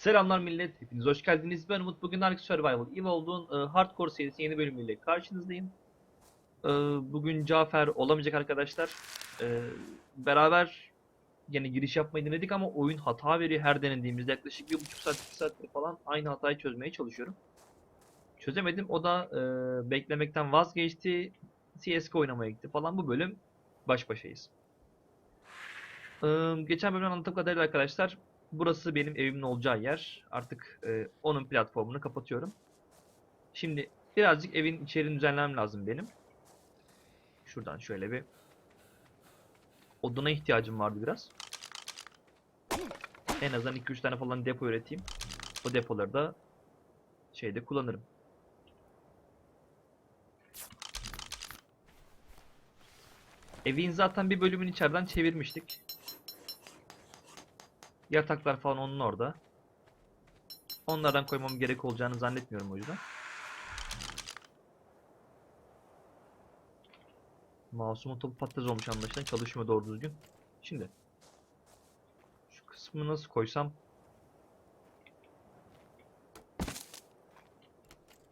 Selamlar millet, hepiniz hoş geldiniz. Ben Umut. Bugün Ark Survival Evolved'un e, Hardcore serisi yeni bölümüyle karşınızdayım. E, bugün Cafer olamayacak arkadaşlar. E, beraber yine giriş yapmayı denedik ama oyun hata veriyor her denediğimizde. Yaklaşık bir buçuk saat, iki saattir falan aynı hatayı çözmeye çalışıyorum. Çözemedim. O da e, beklemekten vazgeçti. CSGO oynamaya gitti falan. Bu bölüm baş başayız. E, geçen bölümden anlattığım kadarıyla arkadaşlar Burası benim evimin olacağı yer. Artık e, onun platformunu kapatıyorum. Şimdi birazcık evin içeriğini düzenlemem lazım benim. Şuradan şöyle bir oduna ihtiyacım vardı biraz. En azından 2-3 tane falan depo üreteyim. O depoları da şeyde kullanırım. Evin zaten bir bölümünü içeriden çevirmiştik. Yataklar falan onun orada. Onlardan koymam gerek olacağını zannetmiyorum o yüzden. Mouse'umun topu patates olmuş anlaşılan. Çalışmıyor doğru düzgün. Şimdi. Şu kısmı nasıl koysam.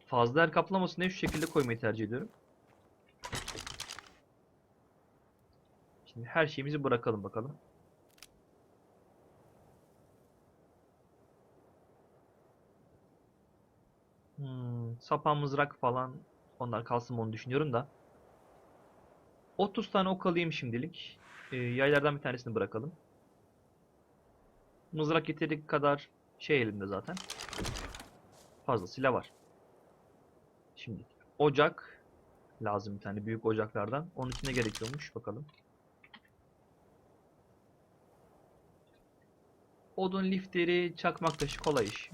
Fazla yer kaplamasın diye şu şekilde koymayı tercih ediyorum. Şimdi her şeyimizi bırakalım bakalım. Sapan mızrak falan onlar kalsın onu düşünüyorum da. 30 tane ok alayım şimdilik. Ee, yaylardan bir tanesini bırakalım. Mızrak yeteri kadar şey elimde zaten. Fazlasıyla var. Şimdi ocak lazım bir tane büyük ocaklardan. Onun için ne gerekiyormuş bakalım. Odun liftleri, çakmak taşı kolay iş.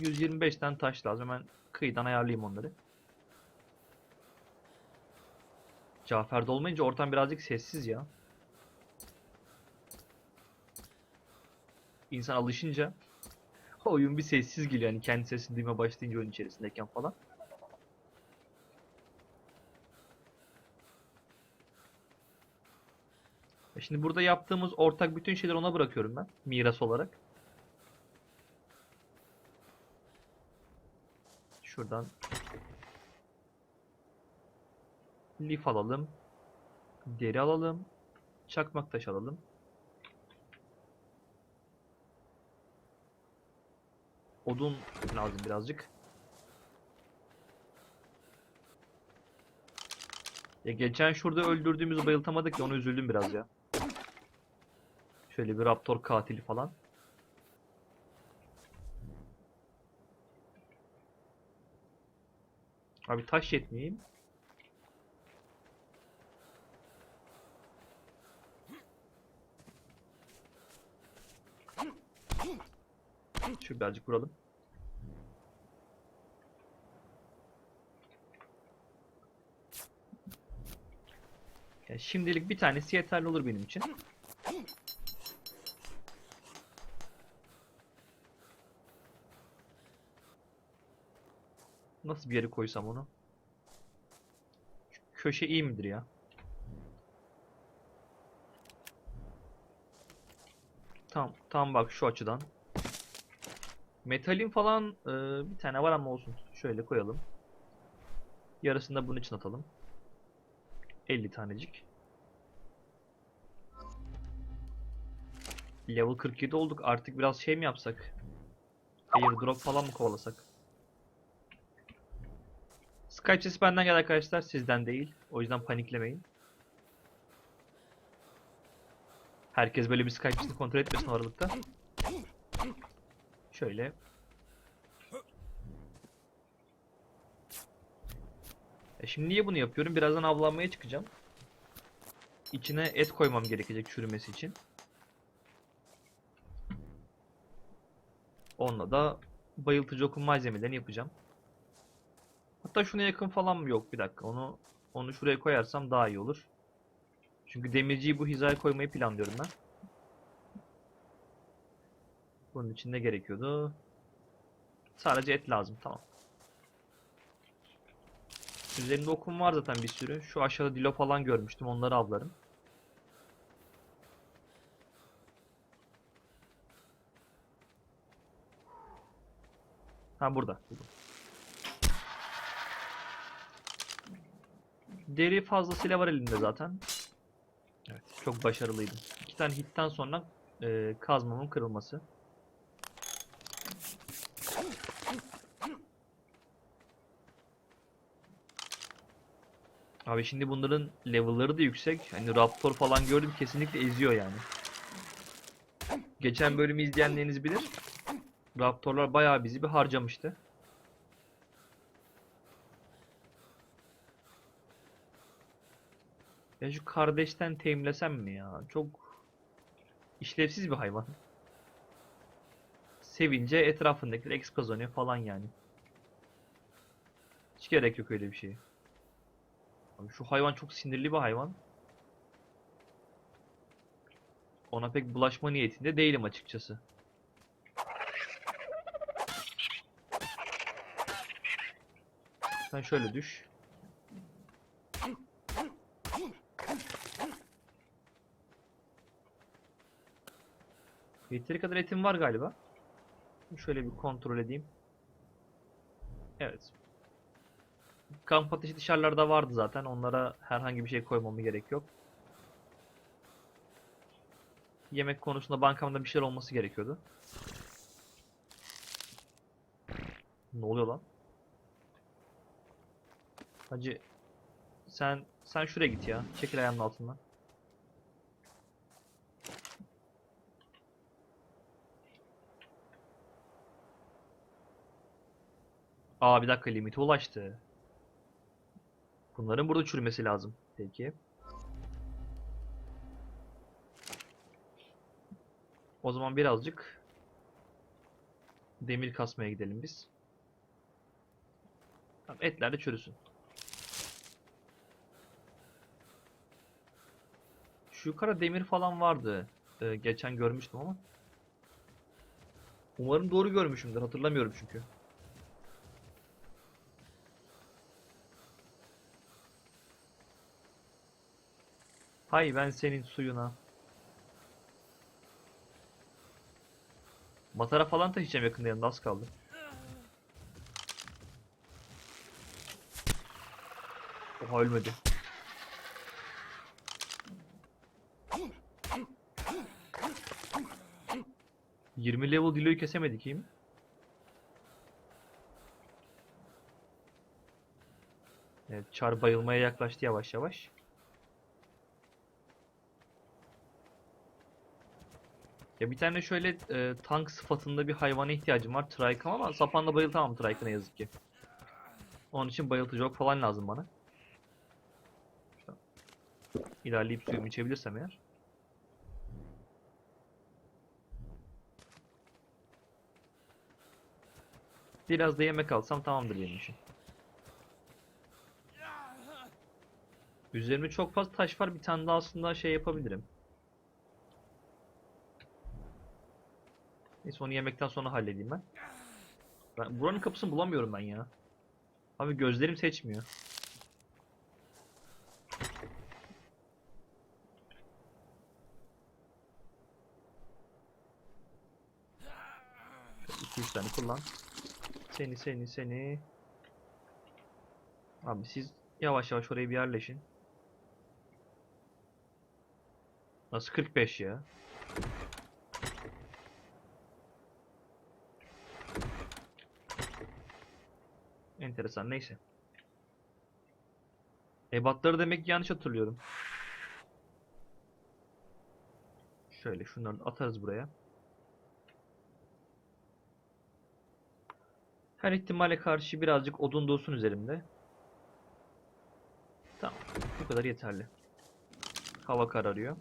125 tane taş lazım. Hemen kıyıdan ayarlayayım onları. Cafer'de olmayınca ortam birazcık sessiz ya. İnsan alışınca oyun bir sessiz geliyor. Yani kendi sesini duymaya başlayınca oyun içerisindeyken falan. E Şimdi burada yaptığımız ortak bütün şeyleri ona bırakıyorum ben. Miras olarak. Şuradan lif alalım. Deri alalım. Çakmak taş alalım. Odun lazım birazcık. Ya geçen şurada öldürdüğümüzü bayıltamadık ya ona üzüldüm biraz ya. Şöyle bir raptor katili falan. Abi taş yetmeyeyim. Şu birazcık vuralım. Ya şimdilik bir tanesi yeterli olur benim için. Nasıl bir yere koysam onu? Köşe iyi midir ya? Tam tam bak şu açıdan. Metalin falan e, bir tane var ama olsun. Şöyle koyalım. Yarısını da bunun için atalım. 50 tanecik. Level 47 olduk. Artık biraz şey mi yapsak? Airdrop falan mı kovalasak? Skype sesi benden geldi arkadaşlar. Sizden değil. O yüzden paniklemeyin. Herkes böyle bir Skype sesini kontrol etmesin aralıkta. Şöyle. E şimdi niye bunu yapıyorum? Birazdan avlanmaya çıkacağım. İçine et koymam gerekecek çürümesi için. Onunla da bayıltıcı okun malzemelerini yapacağım. Hatta şuna yakın falan mı yok bir dakika onu onu şuraya koyarsam daha iyi olur. Çünkü demirciyi bu hizaya koymayı planlıyorum ben. Bunun için ne gerekiyordu? Sadece et lazım tamam. Üzerinde okum var zaten bir sürü. Şu aşağıda dilo falan görmüştüm onları avlarım. Ha burada. buldum. Deri fazlasıyla var elinde zaten. Evet, çok başarılıydım. İki tane hitten sonra e, kazmamın kırılması. Abi şimdi bunların level'ları da yüksek. Hani Raptor falan gördüm kesinlikle eziyor yani. Geçen bölümü izleyenleriniz bilir. Raptorlar bayağı bizi bir harcamıştı. Ya şu kardeşten teyimlesem mi ya? Çok işlevsiz bir hayvan. Sevince etrafındakiler X kazanıyor falan yani. Hiç gerek yok öyle bir şeye. Abi şu hayvan çok sinirli bir hayvan. Ona pek bulaşma niyetinde değilim açıkçası. Sen şöyle düş. Yeteri kadar etim var galiba. Şöyle bir kontrol edeyim. Evet. Kamp ateşi dışarılarda vardı zaten. Onlara herhangi bir şey koymama gerek yok. Yemek konusunda bankamda bir şeyler olması gerekiyordu. Ne oluyor lan? Hacı sen sen şuraya git ya. Çekil ayağımın altından. Aa bir dakika limite ulaştı. Bunların burada çürümesi lazım. Peki. O zaman birazcık demir kasmaya gidelim biz. Tamam, etler de çürüsün. Şu yukarı demir falan vardı. Ee, geçen görmüştüm ama. Umarım doğru görmüşümdür. Hatırlamıyorum çünkü. Hay ben senin suyuna. Matara falan taşıyacağım yakında yanında az kaldı. Oha ölmedi. Yirmi level Dilo'yu kesemedik iyi mi? Evet, Char bayılmaya yaklaştı yavaş yavaş. Ya bir tane şöyle e, tank sıfatında bir hayvana ihtiyacım var. Trike'ım ama sapanla bayıltamam Trike'ı ne yazık ki. Onun için bayıltıcı ok falan lazım bana. Şuradan İlerleyip suyumu içebilirsem eğer. Biraz da yemek alsam tamamdır benim için. Üzerimde çok fazla taş var. Bir tane daha aslında şey yapabilirim. Neyse onu yemekten sonra halledeyim ben. Ben buranın kapısını bulamıyorum ben ya. Abi gözlerim seçmiyor. Üç tane kullan. Seni seni seni. Abi siz yavaş yavaş oraya bir yerleşin. Nasıl 45 ya? Enteresan neyse. Ebatları demek yanlış hatırlıyorum. Şöyle şunları atarız buraya. Her ihtimale karşı birazcık odun dursun üzerimde. Tamam. Bu kadar yeterli. Hava kararıyor.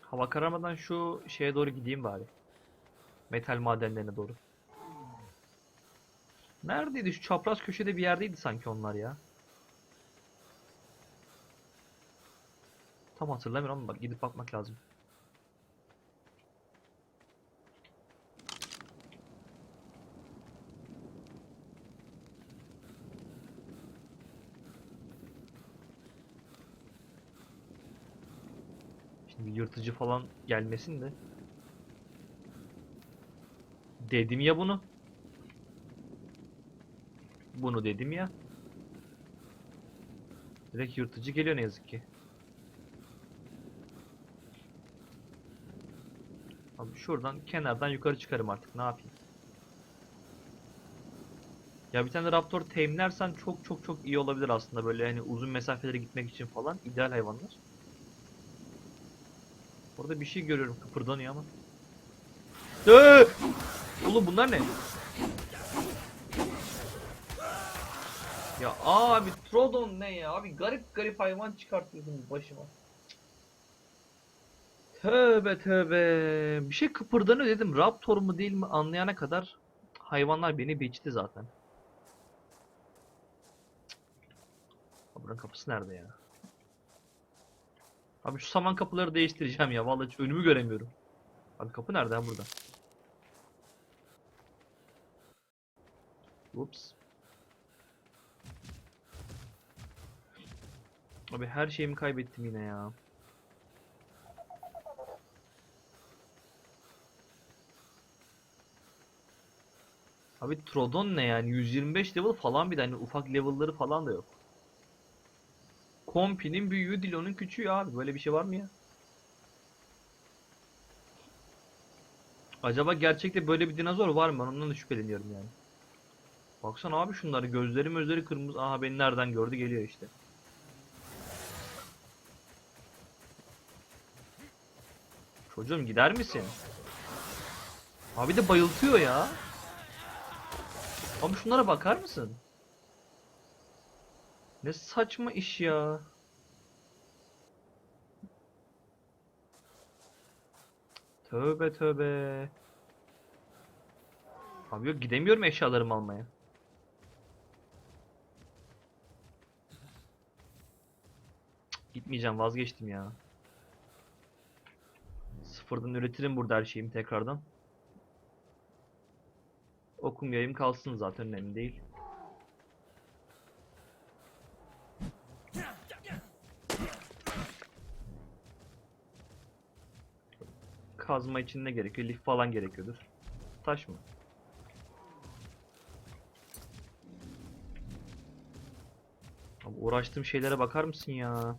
Hava kararmadan şu şeye doğru gideyim bari. Metal madenlerine doğru. Neredeydi? Şu çapraz köşede bir yerdeydi sanki onlar ya. Tam hatırlamıyorum ama gidip bakmak lazım. Bir yırtıcı falan gelmesin de. Dedim ya bunu. Bunu dedim ya. Direkt yırtıcı geliyor ne yazık ki. Abi şuradan kenardan yukarı çıkarım artık ne yapayım. Ya bir tane Raptor teminlersen çok çok çok iyi olabilir aslında böyle hani uzun mesafelere gitmek için falan ideal hayvanlar. Orada bir şey görüyorum kıpırdanıyor ama. Ee! Oğlum bunlar ne? Ya abi Trodon ne ya? Abi garip garip hayvan çıkartıyorsunuz başıma. Tövbe tövbe. Bir şey kıpırdanıyor dedim. Raptor mu değil mi anlayana kadar hayvanlar beni biçti zaten. Buranın kapısı nerede ya? Abi şu saman kapıları değiştireceğim ya. Vallahi hiç önümü göremiyorum. Abi kapı nerede ha burada? Ups. Abi her şeyimi kaybettim yine ya. Abi Trodon ne yani? 125 level falan bir de hani ufak level'ları falan da yok. Kompi'nin büyüğü Dilo'nun küçüğü abi. Böyle bir şey var mı ya? Acaba gerçekte böyle bir dinozor var mı? Ondan da şüpheleniyorum yani. Baksana abi şunları gözleri gözleri kırmızı. Aha beni nereden gördü geliyor işte. Çocuğum gider misin? Abi de bayıltıyor ya. Abi şunlara bakar mısın? Ne saçma iş ya. Tövbe tövbe. Abi yok gidemiyorum eşyalarımı almaya. Gitmeyeceğim vazgeçtim ya. Sıfırdan üretirim burada her şeyimi tekrardan. Okum yayım kalsın zaten önemli değil. Kazma için ne gerekiyor? Lif falan gerekiyordur. Taş mı? Abi uğraştığım şeylere bakar mısın ya?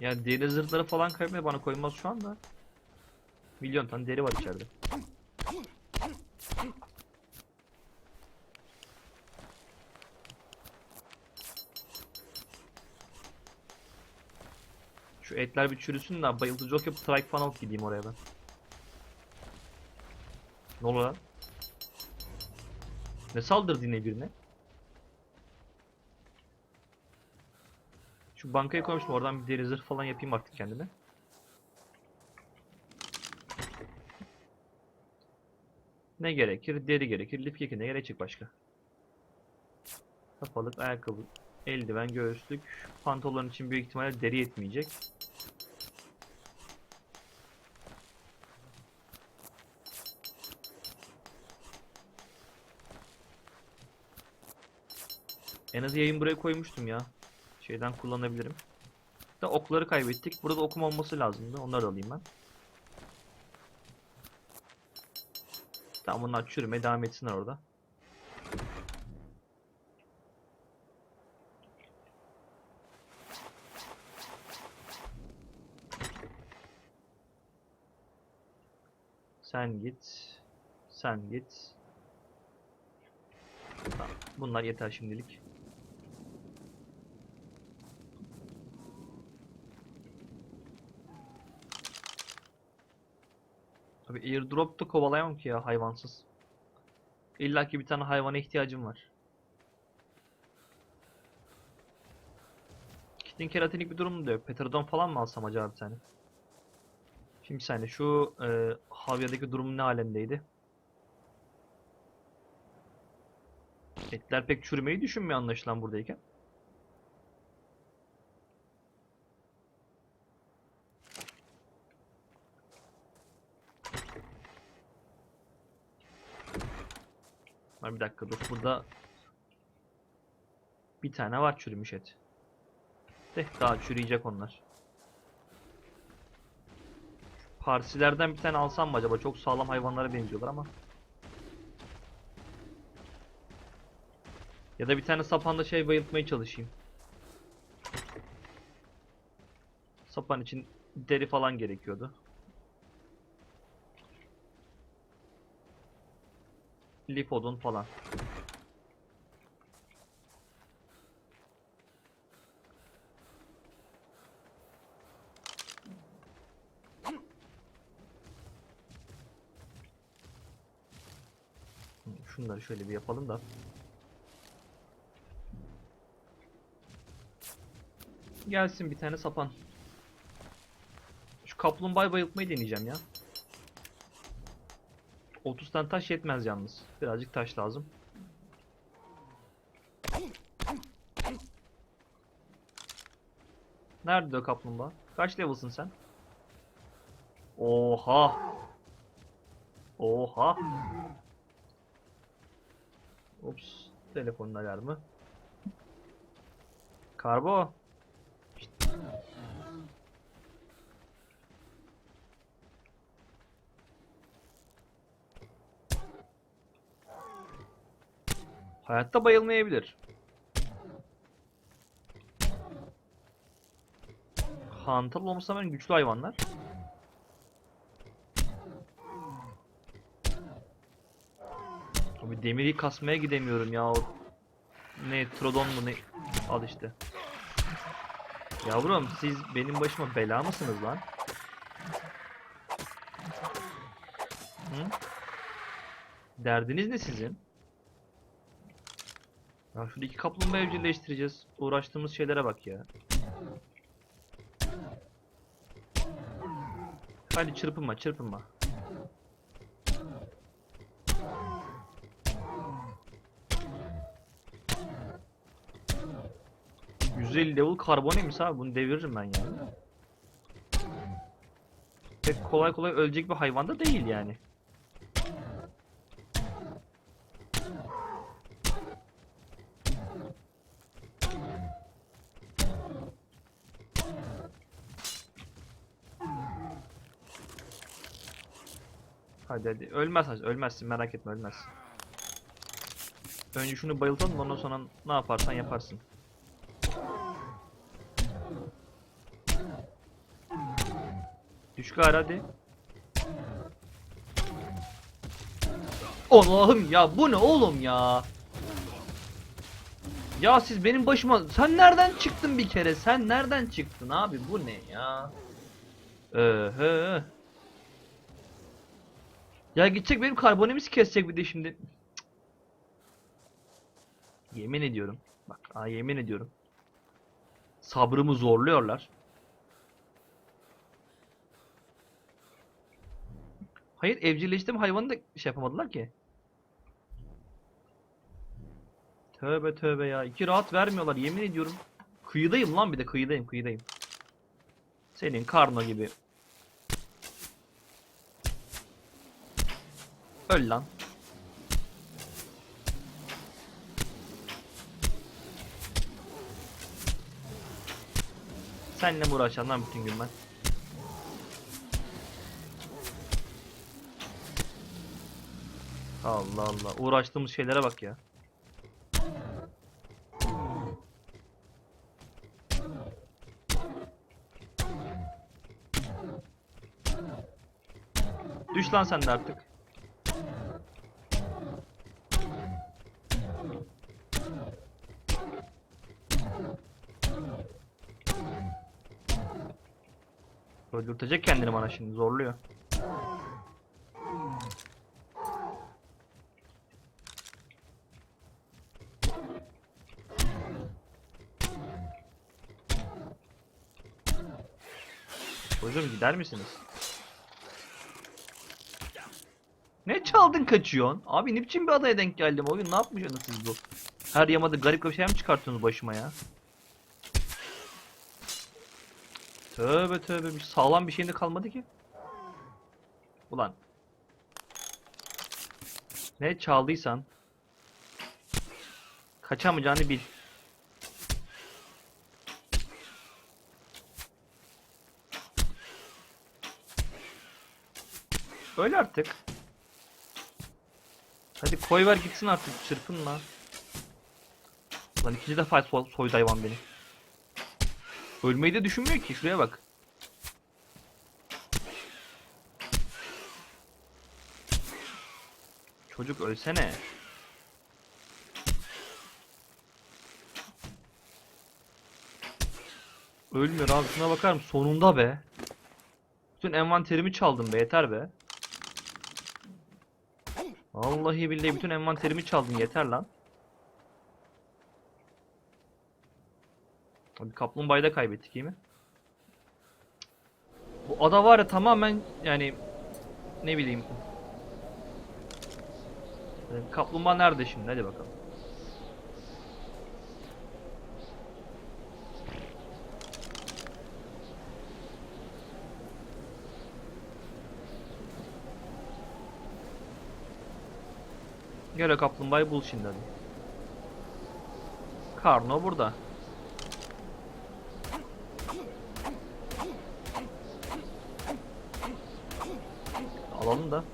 Ya deri zırhları falan kaybetmeye bana koymaz şu anda. Milyon tane deri var içeride. Şu etler bir çürüsün de bayıltıcı ok yapıp trike falan alıp gideyim oraya ben. Ne oluyor lan? Ne saldırdı yine birine? Şu bankaya koymuştum oradan bir deri zırh falan yapayım artık kendime. Ne gerekir? Deri gerekir. Lif keki ne gerekecek başka? Kapalık, ayakkabı, eldiven, göğüslük. Pantolon için büyük ihtimalle deri yetmeyecek. En az yayın buraya koymuştum ya. Şeyden kullanabilirim. Da okları kaybettik. Burada okum olması lazımdı. Onları da alayım ben. Tamam bunlar çürümeye devam etsinler orada. Sen git. Sen git. Tamam. Bunlar yeter şimdilik. Abi airdrop'ta kovalayamam ki ya hayvansız. İlla ki bir tane hayvana ihtiyacım var. Kitin keratinik bir durum da yok. Petrodon falan mı alsam acaba bir tane? Şimdi saniye şu e, Havya'daki durum ne alemdeydi? Etler pek çürümeyi düşünmüyor anlaşılan buradayken. Var bir dakika dur burada bir tane var çürümüş et. De daha çürüyecek onlar. Parsilerden bir tane alsam mı acaba? Çok sağlam hayvanlara benziyorlar ama. Ya da bir tane sapanda şey bayıltmaya çalışayım. Sapan için deri falan gerekiyordu. Lif odun falan. Şunları şöyle bir yapalım da. Gelsin bir tane sapan. Şu kaplumbağa bayıltmayı deneyeceğim ya. 30 tane taş yetmez yalnız. Birazcık taş lazım. Nerede o kaplumbağa? Kaç level'sın sen? Oha! Oha! Ups. Telefonun alarmı. Karbo. Hayatta bayılmayabilir. Hantal olmasa ben güçlü hayvanlar. Abi demiri kasmaya gidemiyorum ya. Ne Trodon mu ne? Al işte. Yavrum siz benim başıma bela mısınız lan? Hı? Derdiniz ne sizin? Ya şurada iki kaplumbağa evcilleştireceğiz. Uğraştığımız şeylere bak ya. Hadi çırpınma çırpınma. ...150 level karboneymiş abi bunu deviririm ben yani. Pek kolay kolay ölecek bir hayvan da değil yani. Hadi. Ölmez ölmezsin merak etme ölmezsin. Önce şunu bayıltalım ondan sonra ne yaparsan yaparsın. Düş gari hadi. Allah'ım ya bu ne oğlum ya? Ya siz benim başıma sen nereden çıktın bir kere? Sen nereden çıktın abi? Bu ne ya? Ehe. Ya gidecek benim karbonemizi kesecek bir de şimdi. Yemin ediyorum. Bak, aa, yemin ediyorum. Sabrımı zorluyorlar. Hayır, evcilleştim hayvanı da şey yapamadılar ki. Tövbe tövbe ya. iki rahat vermiyorlar yemin ediyorum. Kıyıdayım lan bir de kıyıdayım kıyıdayım. Senin karno gibi. Öl lan. Seninle mi uğraşacağım lan bütün gün ben? Allah Allah. Uğraştığımız şeylere bak ya. Düş lan sen de artık. Öldürtecek kendini bana şimdi zorluyor. Hocam gider misiniz? Ne çaldın kaçıyorsun? Abi ne bir adaya denk geldim oyun ne yapmışsınız siz bu? Her yamada garip bir şey mi çıkartıyorsunuz başıma ya? Tövbe tövbe bir sağlam bir şeyin kalmadı ki. Ulan. Ne çaldıysan kaçamayacağını bil. Öyle artık. Hadi koy ver gitsin artık çırpınma. Lan ikinci defa so soydu hayvan beni. Ölmeyi de düşünmüyor ki şuraya bak. Çocuk ölsene. Ölmüyor abi şuna bakar mısın? Sonunda be. Bütün envanterimi çaldım be yeter be. Vallahi billahi bütün envanterimi çaldın yeter lan. Abi kaplumbağayı da kaybettik iyi mi? Bu ada var ya tamamen yani ne bileyim. Kaplumbağa nerede şimdi? Hadi bakalım. Gel o kaplumbağayı bul şimdi hadi. Karno burada. Alalım da.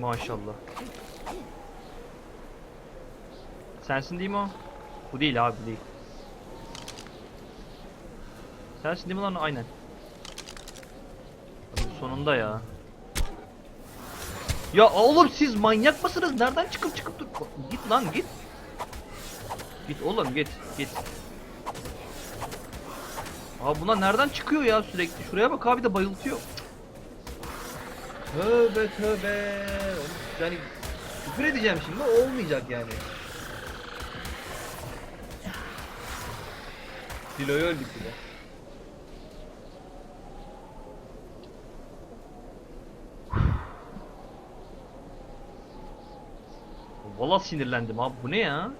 Maşallah. Sensin değil mi o? Bu değil abi değil. Sensin değil mi lan? Aynen. Sonunda ya. Ya oğlum siz manyak mısınız? Nereden çıkıp çıkıp dur? Git lan git. Git oğlum git git. Abi buna nereden çıkıyor ya sürekli? Şuraya bak abi de bayıltıyor. Tövbe tövbe. Yani küfür edeceğim şimdi olmayacak yani. Dilo'yu öldük bile. Valla sinirlendim abi bu ne ya?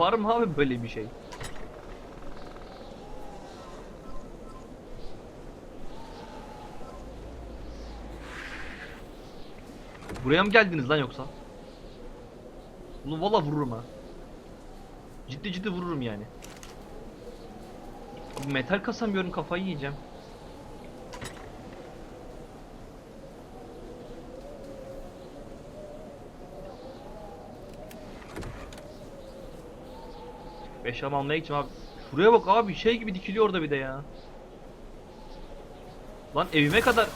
Var mı abi böyle bir şey? Buraya mı geldiniz lan yoksa? Bunu valla vururum ha. Ciddi ciddi vururum yani. Metal kasamıyorum kafayı yiyeceğim. Eşyam almaya gideceğim abi. Şuraya bak abi şey gibi dikiliyor orada bir de ya. Lan evime kadar.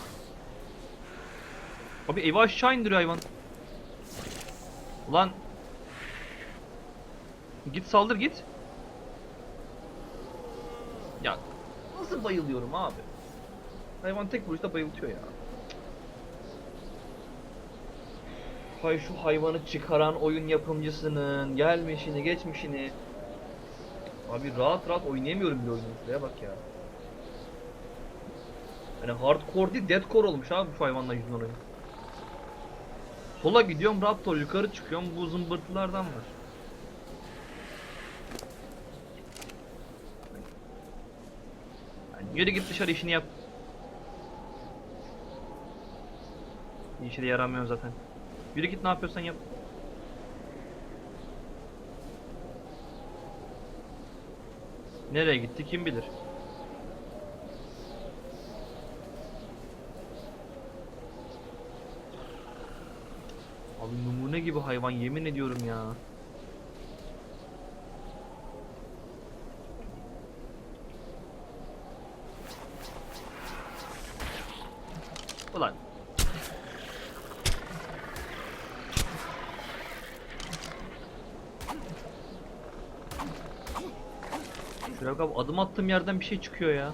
Abi evi aşağı indiriyor hayvan. Ulan. Git saldır git. Ya nasıl bayılıyorum abi. Hayvan tek vuruşta bayıltıyor ya. Hay şu hayvanı çıkaran oyun yapımcısının gelmişini geçmişini. Abi rahat rahat oynayamıyorum bir oyunu. Şuraya bak ya. Yani hardcore değil deadcore olmuş abi şu hayvanla yüzünden oyun. Sola gidiyorum Raptor yukarı çıkıyorum bu zımbırtılardan var. Yani yürü git dışarı işini yap. Bir işe de yaramıyor zaten. Yürü git ne yapıyorsan yap. Nereye gitti kim bilir. Abi numune gibi hayvan yemin ediyorum ya. Ulan. Şuraya bak abi adım attığım yerden bir şey çıkıyor ya.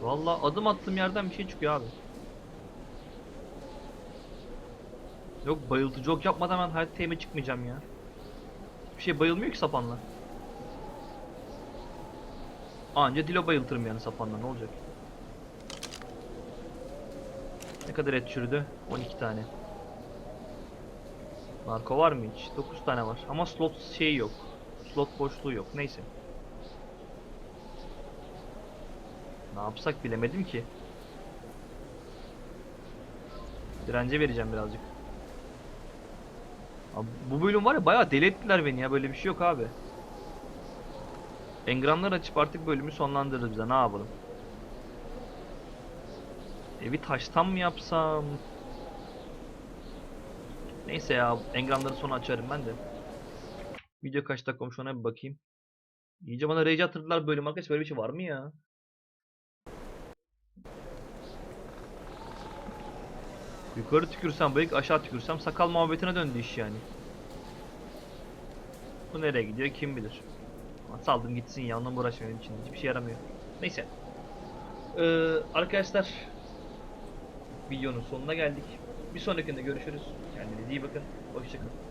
Vallahi adım attığım yerden bir şey çıkıyor abi. Yok bayıltıcı ok yapmadan ben hayat teyime çıkmayacağım ya. Bir şey bayılmıyor ki sapanla. Anca dilo bayıltırım yani sapanla ne olacak? Ne kadar et çürüdü? 12 tane. Narko var mı hiç? 9 tane var. Ama slot şeyi yok. Slot boşluğu yok. Neyse. Ne yapsak bilemedim ki. Dirence vereceğim birazcık. Abi bu bölüm var ya bayağı deli ettiler beni ya böyle bir şey yok abi. Engramlar açıp artık bölümü sonlandırırız bize ne yapalım. Evi taştan mı yapsam? Neyse ya engramları sonra açarım ben de. Video kaç dakika olmuş ona bir bakayım. İyice bana rage attırdılar bölüm arkadaş böyle bir şey var mı ya? Yukarı tükürsem bıyık aşağı tükürsem sakal muhabbetine döndü iş yani. Bu nereye gidiyor kim bilir. Saldım gitsin ya onunla uğraşmayalım için hiçbir şey yaramıyor. Neyse. Ee, arkadaşlar videonun sonuna geldik. Bir sonrakinde görüşürüz. Kendinize iyi bakın. Hoşçakalın.